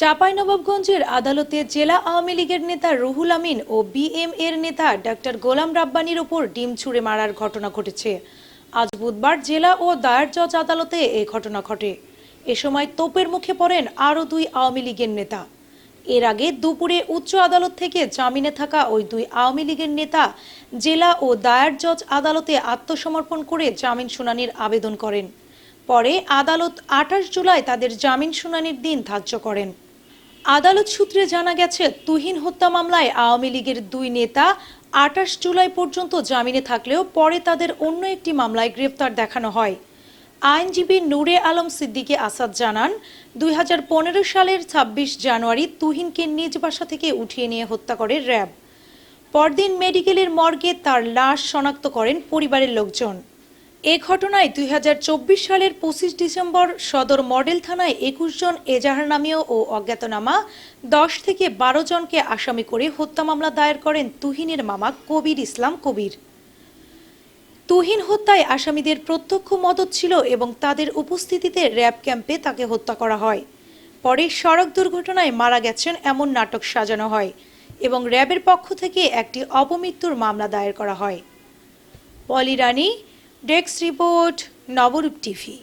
চাঁপাইনবাবগঞ্জের আদালতে জেলা আওয়ামী লীগের নেতা রুহুল আমিন ও বিএম এর নেতা ডাক্তার গোলাম রাব্বানির ওপর ডিম ছুঁড়ে মারার ঘটনা ঘটেছে। আজ বুধবার জেলা ও দায়ের জজ আদালতে এই ঘটনা ঘটে। এ সময় তোপের মুখে পড়েন আরও দুই আওয়ামী লীগের নেতা। এর আগে দুপুরে উচ্চ আদালত থেকে জামিনে থাকা ওই দুই আওয়ামী লীগের নেতা জেলা ও দায়ের জজ আদালতে আত্মসমর্পণ করে জামিন শুনানির আবেদন করেন। পরে আদালত আঠাশ জুলাই তাদের জামিন শুনানির দিন ধার্য করেন। আদালত সূত্রে জানা গেছে, তুহিন হত্যা মামলায় আওয়ামী লীগের দুই নেতা আঠাশ জুলাই পর্যন্ত জামিনে থাকলেও পরে তাদের অন্য একটি মামলায় গ্রেফতার দেখানো হয়। আইনজীবী নূরে আলম সিদ্দিকী আসাদ জানান, দুই হাজার পনেরো সালের ২৬ জানুয়ারি তুহিনকে নিজ বাসা থেকে উঠিয়ে নিয়ে হত্যা করে র্যাব। পরদিন মেডিকেলের মর্গে তার লাশ শনাক্ত করেন পরিবারের লোকজন। এ ঘটনায় দুই হাজার চব্বিশ সালের পঁচিশ ডিসেম্বর সদর মডেল থানায় একুশ জন এজাহার নামীয় ও অজ্ঞাতনামা, দশ থেকে বারো জনকে আসামি করে হত্যা মামলা দায়ের করেন তুহিনের মামা কবির ইসলাম কবির। তুহিন হত্যায় আসামিদের প্রত্যক্ষ মদত ছিল এবং তাদের উপস্থিতিতে র্যাব ক্যাম্পে তাকে হত্যা করা হয়। পরে সড়ক দুর্ঘটনায় মারা গেছেন এমন নাটক সাজানো হয় এবং র্যাবের পক্ষ থেকে একটি অপমৃত্যুর মামলা দায়ের করা হয়। Poly Rani desk report Nabarup TV.